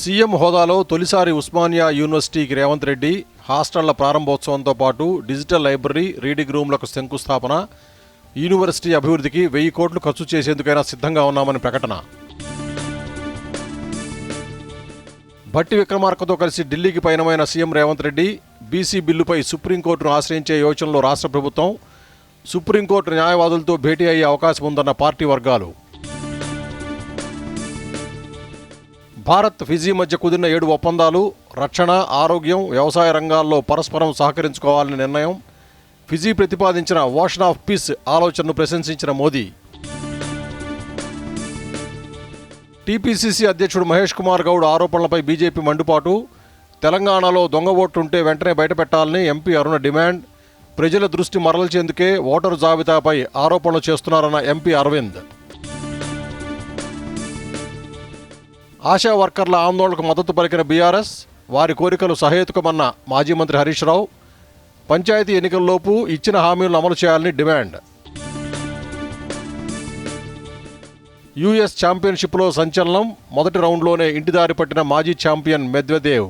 CM హోదాలో తొలిసారి ఉస్మానియా యూనివర్సిటీకి రేవంత్ రెడ్డి హాస్టళ్ళ ప్రారంభోత్సవంతో పాటు డిజిటల్ లైబ్రరీ రీడింగ్ రూమ్లకు శంకుస్థాపన. యూనివర్సిటీ అభివృద్ధికి వెయ్యి కోట్లు ఖర్చు చేసేందుకైనా సిద్ధంగా ఉన్నామని ప్రకటన. భట్టి విక్రమార్కతో కలిసి ఢిల్లీకి పయనమైన సీఎం రేవంత్ రెడ్డి బీసీ బిల్లుపై సుప్రీంకోర్టును ఆశ్రయించే యోచనలో రాష్ట్ర ప్రభుత్వం సుప్రీంకోర్టు న్యాయవాదులతో భేటీ అయ్యే అవకాశం ఉందన్న పార్టీ వర్గాలు. భారత్ ఫిజీ మధ్య కుదిరిన ఏడు ఒప్పందాలు రక్షణ ఆరోగ్యం వ్యవసాయ రంగాల్లో పరస్పరం సహకరించుకోవాలని నిర్ణయం ఫిజీ ప్రతిపాదించిన ఓషన్ ఆఫ్ పీస్ ఆలోచనను ప్రశంసించిన మోదీ. టీపీసీసీ అధ్యక్షుడు మహేష్ కుమార్ గౌడ్ ఆరోపణలపై బీజేపీ మండుపాటు తెలంగాణలో దొంగ ఓట్లుంటే వెంటనే బయటపెట్టాలని ఎంపీ అరుణ డిమాండ్ ప్రజల దృష్టి మరల్చేందుకే ఓటరు జాబితాపై ఆరోపణలు చేస్తున్నారన్న ఎంపీ అరవింద్. ఆశా వర్కర్ల ఆందోళనకు మద్దతు పలికిన బీఆర్ఎస్ వారి కోరికలు సహేతుకమన్న మాజీ మంత్రి హరీష్ రావు పంచాయతీ ఎన్నికల్లోపు ఇచ్చిన హామీలను అమలు చేయాలని డిమాండ్. యుఎస్ ఛాంపియన్షిప్లో సంచలనం మొదటి రౌండ్లోనే ఇంటిదారి పట్టిన మాజీ ఛాంపియన్ మెద్వదేవ్